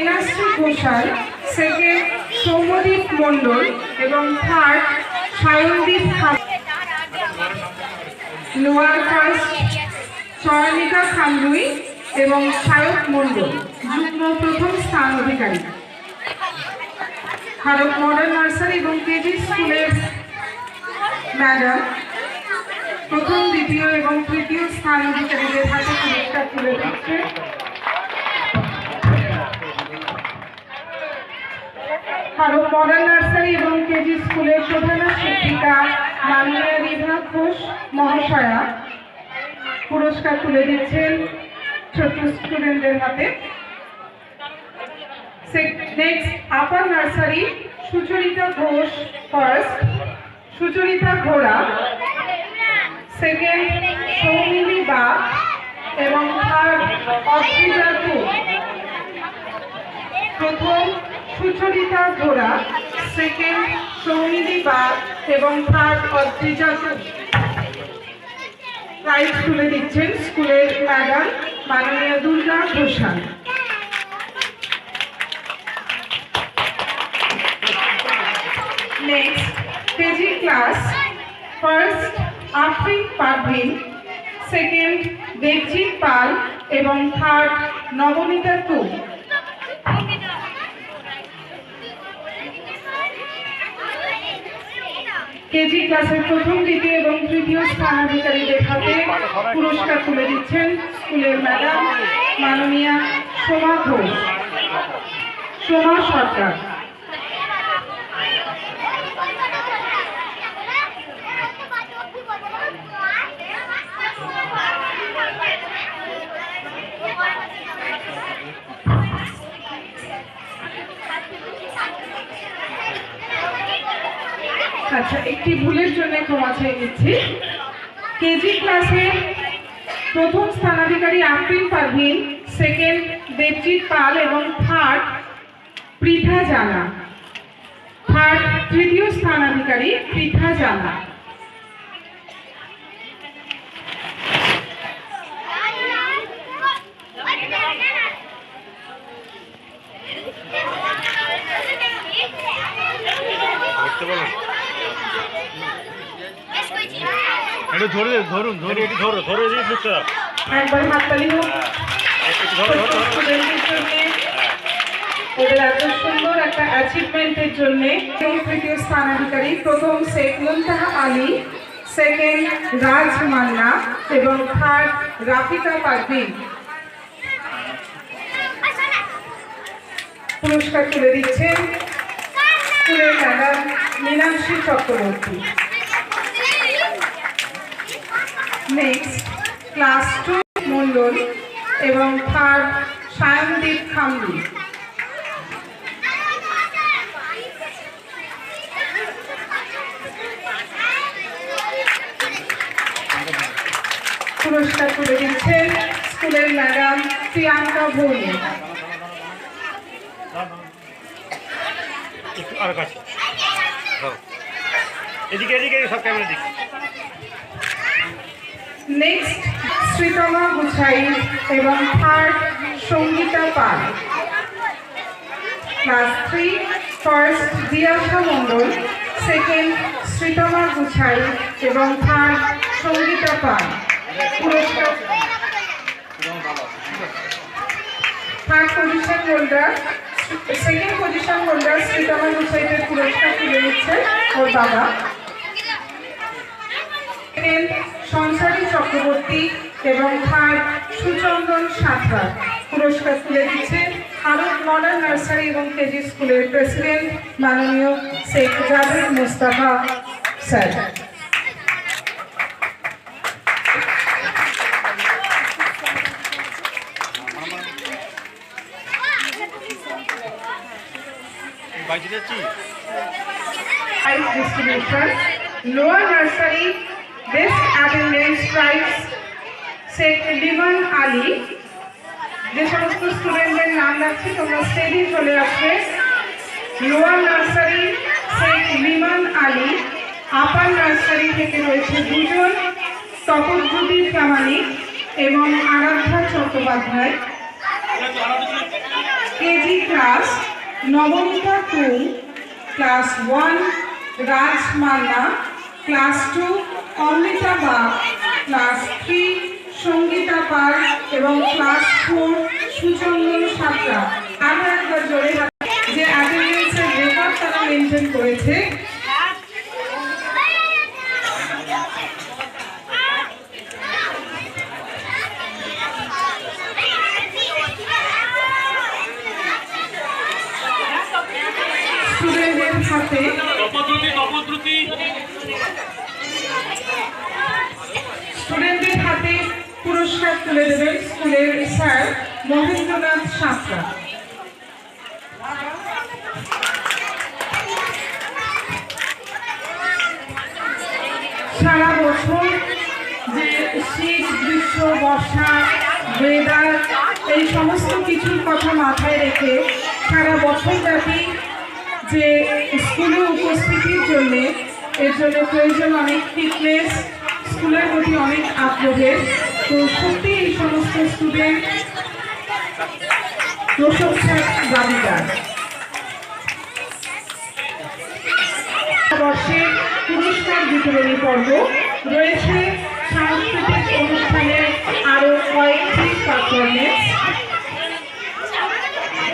মীনাশ্রী Ghoshal second Soumyadip Mondal এবং third Sayandip lower first Chayanika Khanrui এবং সায়ক মণ্ডল, যুগ্ম প্রথম স্থান অধিকারী। ভারত মডার্ন নার্সারি এবং কেজি স্কুলের ম্যাডাম প্রথম, দ্বিতীয় এবং তৃতীয় স্থান অধিকারীদের হাতে পুরস্কার তুলে দিচ্ছে। মডার্ন নার্সারি এবং কেজি স্কুলের প্রধান শিক্ষিকা মাননীয় রিভা ঘোষ মহাশয়া পুরস্কার তুলে দিচ্ছেন ছোট স্টুডেন্টদের হাতে। Next upper nursery Sucharita Ghosh first Sucharita ঘোড়া। সেকেন্ড সৌমিলি বা এবং থার্ড ঘোষ প্রথম সুচরিতা ঘোড়া সেকেন্ড সৌমিলি বাগ এবং থার্ড অদ্রিজা প্রাইজ তুলে দিচ্ছেন স্কুলের ম্যাডাম মাননীয় Durga Ghoshal. Next KG class first Afrin Parvin second Debjit Pal এবং থার্ড নবনীতা তুল কেজি ক্লাসের প্রথম দ্বিতীয় এবং তৃতীয় স্থানাধিকারীদের হাতে পুরস্কার তুলে দিচ্ছেন স্কুলের ম্যাডাম মাননীয়া সোমা ঘোষ। সোমা সরকার। আচ্ছা একটি ভুলের জন্য ক্ষমা চেয়ে নিচ্ছি। কেজি ক্লাসে প্রথম স্থানাধিকারী আফরিন পারভিন সেকেন্ড দেবজিৎ পাল এবং থার্ড পৃথা জানা। থার্ড তৃতীয় স্থানাধিকারী পৃথা জানা। ধরে ধরুন ধরে ধরো দুধটা একবার হাততালি হোক একটু ধরো ধরো ধরো। স্টুডেন্টদের জন্য। ওদের এত সুন্দর একটা অ্যাচিভমেন্টের জন্য তৃতীয় স্থানাধিকারী প্রথম শেখ মুমতাহা আলী সেকেন্ড রাজ মান্না এবং থার্ড রাফিকা পারভিন। পুরস্কার তুলে দিচ্ছেন স্কুলের madam Meenakshi Chakraborty. Next class two Mondal এবং থার্ড সায়নদীপ খামরু পুরস্কার তুলে দিচ্ছেন স্কুলের ম্যাডাম প্রিয়াঙ্কা ভৌমিক। কাছে। এদিকে এদিকে, সব ক্যামেরা দিক নেক্সট শ্রীতমা গুছাই এবং third Sangita Pal class three first Diyasha Mondal second Sreetama Guchhai এবং থার্ড সঙ্গীতা পাল পুরস্কার third position holder second position holder Sreetama গুছাইদের পুরস্কার তুলে নিচ্ছে ওর বাবা। সংসারী চক্রবর্তী এবং থার্ড সুচন্দন সাঁতরা পুরস্কার তুলে দিচ্ছে ভারত মডার্ন নার্সারি এবং কেজি স্কুলের প্রেসিডেন্ট মাননীয় Sheikh Javed Mostafa sir distribution. Lower nursery, best attendance prize, Sheikh Limon Ali যে সমস্ত স্টুডেন্টদের নাম রাখছি তোমরা স্টেজে চলে আসবে। Lower nursery Sheikh Limon Ali upper nursery থেকে রয়েছে দুজন তপজ্যোতি প্রামাণিক এবং আরাধ্যা চট্টোপাধ্যায়। কেজি ক্লাস নবনীতা টুং class one Raj class two, Amrita Bag class three, Sangita Pal এবং ক্লাস ফোর, সুচন্দন সাঁতরা। আরও একবার জোরে যে অ্যাটেন্ডেন্সের রেকর্ড তারা মেনটেন করেছে। স্টুডেন্টদের হাতে তপদ্রুতি তপদ্রুতি। স্টুডেন্টদের হাতে পুরস্কার তুলে দেবেন স্কুলের স্যার মহেন্দ্রনাথ সাঁতরা সারা বছর যে শীত, গ্রীষ্ম, বর্ষা ওয়েদার এই সমস্ত কিছুর কথা মাথায় রেখে সারা বছর ব্যাপী যে স্কুলে উপস্থিতির জন্য, এর জন্য প্রয়োজন অনেক ফিটনেস স্কুলের প্রতি অনেক আগ্রহের। তো সত্যি এই সমস্ত স্টুডেন্ট প্রশংসার দাবিদার। বর্ষের পুরস্কার বিতরণী পর্ব রয়েছে। সাংস্কৃতিক অনুষ্ঠানের আরও কয়েকটি পারফরমেন্স